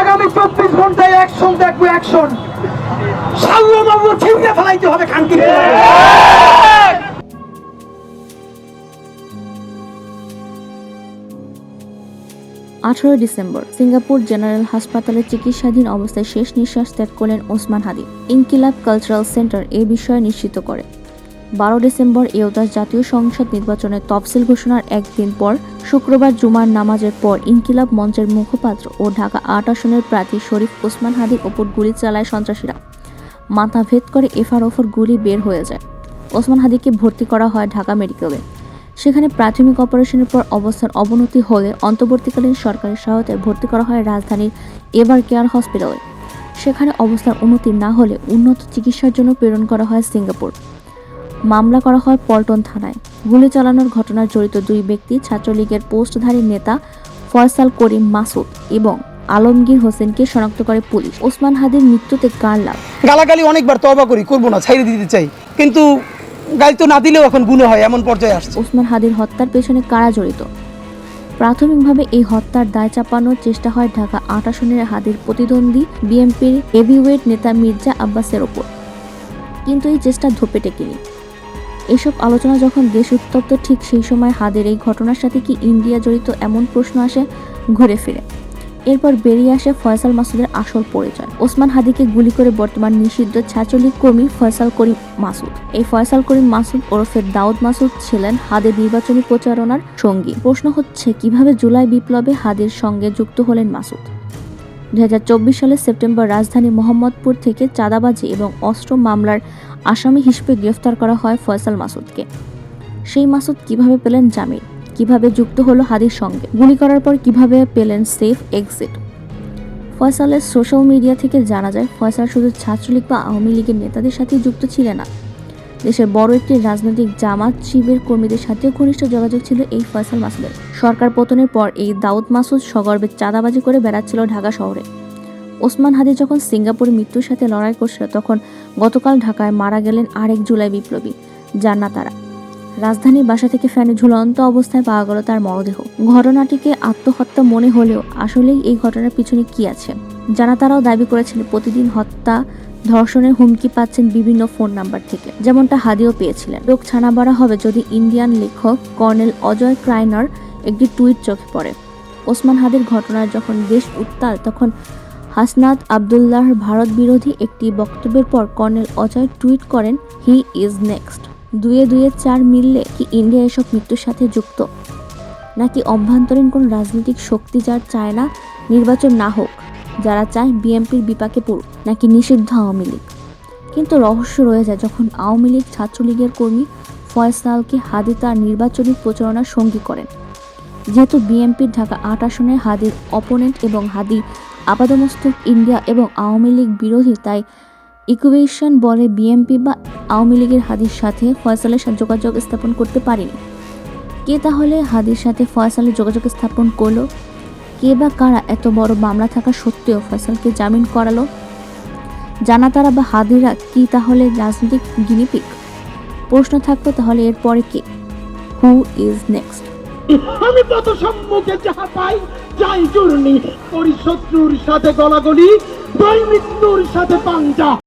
আগামী চব্বিশ ঘন্টায় অ্যাকশন দেখব অ্যাকশন সাল্লামাবু ছিঁড়ে ফেলাইতে হবে খানকি আঠারোই ডিসেম্বর, সিঙ্গাপুর জেনারেল হাসপাতালে চিকিৎসাধীন অবস্থায় শেষ নিঃশ্বাস ত্যাগ করলেন ওসমান হাদি। ইনকিলাব কালচারাল সেন্টার এ বিষয়ে নিশ্চিত করে। বারো ডিসেম্বর এওদাস জাতীয় সংসদ নির্বাচনের তফসিল ঘোষণার একদিন পর, শুক্রবার জুমার নামাজের পর ইনকিলাব মঞ্চের মুখপাত্র ও ঢাকা আট আসনের প্রার্থী শরীফ ওসমান হাদির ওপর গুলি চালায় সন্ত্রাসীরা। মাথা ভেদ করে এফার ওফর গুলি বের হয়ে যায়। ওসমান হাদিকে ভর্তি করা হয় ঢাকা মেডিকেলে। সেখানে প্রাথমিক অপারেশনের পর অবস্থার অবনতি হলে অন্তর্বর্তীকালীন সরকারি সহায়তায় ভর্তি করা হয় রাজধানীর এভার কেয়ার হসপিটালে। সেখানে অবস্থার উন্নতি না হলে উন্নত চিকিৎসার জন্য প্রেরণ করা হয় সিঙ্গাপুর। মামলা করা হয় পল্টন থানায়। গুলি চালানোর ঘটনায় জড়িত দুই ব্যক্তি ছাত্রলীগের পোস্টধারী নেতা ফয়সাল করিম মাসুদ এবং আলমগীর হোসেনকে শনাক্ত করে পুলিশ। ওসমান হাদির মৃত্যুতে কার লাভ? গালাগালি অনেকবার তবা করি করব না ছাইড়ে দিতে চাই। কিন্তু গালি তো না দিলেও এখন গুণ হয় এমন পর্যায়ে আসছে। ওসমান হাদির হত্যার পেছনে কারা জড়িত? প্রাথমিকভাবে এই হত্যার দায় চাপানোর চেষ্টা হয় ঢাকা আট আসনের হাদির প্রতিদ্বন্দ্বী বিএনপির হেভিওয়েট নেতা মির্জা আব্বাসের ওপর। কিন্তু এই চেষ্টা ধোপে টেকেনি। এসব আলোচনা যখন দেশ উত্তপ্ত, ঠিক সেই সময় হাদের এই ঘটনার সাথে কি ইন্ডিয়া জড়িত এমন প্রশ্ন আসে? ঘুরে ফিরে। এরপর বেরিয়ে আসে ফয়সাল মাসুদের আসল পরিচয়। ওসমান হাদিকে গুলি করে বর্তমান নিষিদ্ধ ছাত্রলীগ কর্মী ফয়সাল করিম মাসুদ। এই ফয়সাল করিম মাসুদ ওরফে দাউদ মাসুদ ছিলেন হাদের নির্বাচনী প্রচারণার সঙ্গী। প্রশ্ন হচ্ছে, কীভাবে জুলাই বিপ্লবে হাদের সঙ্গে যুক্ত হলেন মাসুদ? দুই হাজার চব্বিশ সালের সেপ্টেম্বর রাজধানী মোহাম্মদপুর থেকে চাঁদাবাজি এবং অস্ত্র মামলার আসামি হিসেবে গ্রেফতার করা হয় ফয়সাল মাসুদকে। সেই মাসুদ কীভাবে পেলেন জামিন? কীভাবে যুক্ত হলো হাদির সঙ্গে? গুলি করার পর কীভাবে পেলেন সেফ এক্সিট? ফয়সালের সোশ্যাল মিডিয়া থেকে জানা যায়, ফয়সাল শুধু ছাত্রলীগ বা আওয়ামী লীগের নেতাদের সাথে যুক্ত ছিলেন না। দেশের বড় একটি রাজনৈতিক জামাত শিবির কর্মীদের সাথেও ঘনিষ্ঠ যোগাযোগ ছিল এই ফয়সাল মাসুদের। সরকার পতনের পর এই দাউদ মাসুদ সগর্বে চাঁদাবাজি করে বেড়াচ্ছিল ঢাকা শহরে। ওসমান হাদি যখন সিঙ্গাপুরে মৃত্যুর সাথে লড়াই করছিল, তখন গতকাল ঢাকায় মারা গেলেন আরেক জুলাই বিপ্লবী জান্নাত তারা। রাজধানীর বাসা থেকে ফ্যানে ঝুলন্ত অবস্থায় পাওয়া গেল তার মরদেহ। ঘটনাটিকে আত্মহত্যা মনে হলেও আসলেই এই ঘটনার পিছনে কি আছে? জানা তারাও দাবি করেছেন প্রতিদিন হত্যা, ধর্ষণের হুমকি পাচ্ছেন বিভিন্ন ফোন নাম্বার থেকে। যেমনটা হাদিও পেয়েছিলেন। লোক ছানা বাড়া হবে যদি ইন্ডিয়ান লেখক কর্নেল অজয় ক্রাইনার একটি টুইট চোখে পড়ে। ওসমান হাদির ঘটনায় যখন দেশ উত্তাল, তখন হাসনাত আবদুল্লাহর ভারত বিরোধী একটি বক্তব্যের পর কর্নেল অজয় টুইট করেন, হি ইজ নেক্সট। দুয়ে দুয়ে চার মিললে কি ইন্ডিয়া এসব মৃত্যুর সাথে যুক্ত? নাকি অভ্যন্তরীণ কোন রাজনৈতিক শক্তি যার চায় না নির্বাচন না হোক? যারা চায় বিএনপির বিপাকে পড়ুক নাকি নিষিদ্ধ আওয়ামী লীগ। কিন্তু রহস্য রয়ে যায় যখন আওয়ামী লীগ ছাত্রলীগের কর্মী ফয়সালকে হাদি তার নির্বাচনী প্রচারণার সঙ্গী করেন। যেহেতু বিএনপির ঢাকা আট আসনে হাদির অপোনেন্ট এবং হাদি আপাদমস্তক ইন্ডিয়া এবং আওয়ামী লীগ বিরোধী, তাই ইকুয়েশন বলে বিএনপি বা আওয়ামী লীগের হাদির সাথে ফয়সালের সাথে যোগাযোগ স্থাপন করতে পারেনি। কে তাহলে হাদির সাথে ফয়সালের যোগাযোগ স্থাপন করল? কে বা কারা এত বড় মামলা থাকা সত্ত্বেও ফয়সালকে জামিন করালো? জানা তারা বা হাদিরা কি তাহলে রাজনৈতিক গিনিপিক? প্রশ্ন থাকতো তাহলে এরপরে কে? হু ইজ নেক্সট আমি পথ সম্মুখে যাহা পাই, যাই চূর্ণি পরিশত্রুর সাথে গলাগলি দুই মৃত্যুর সাথে পাঞ্জা।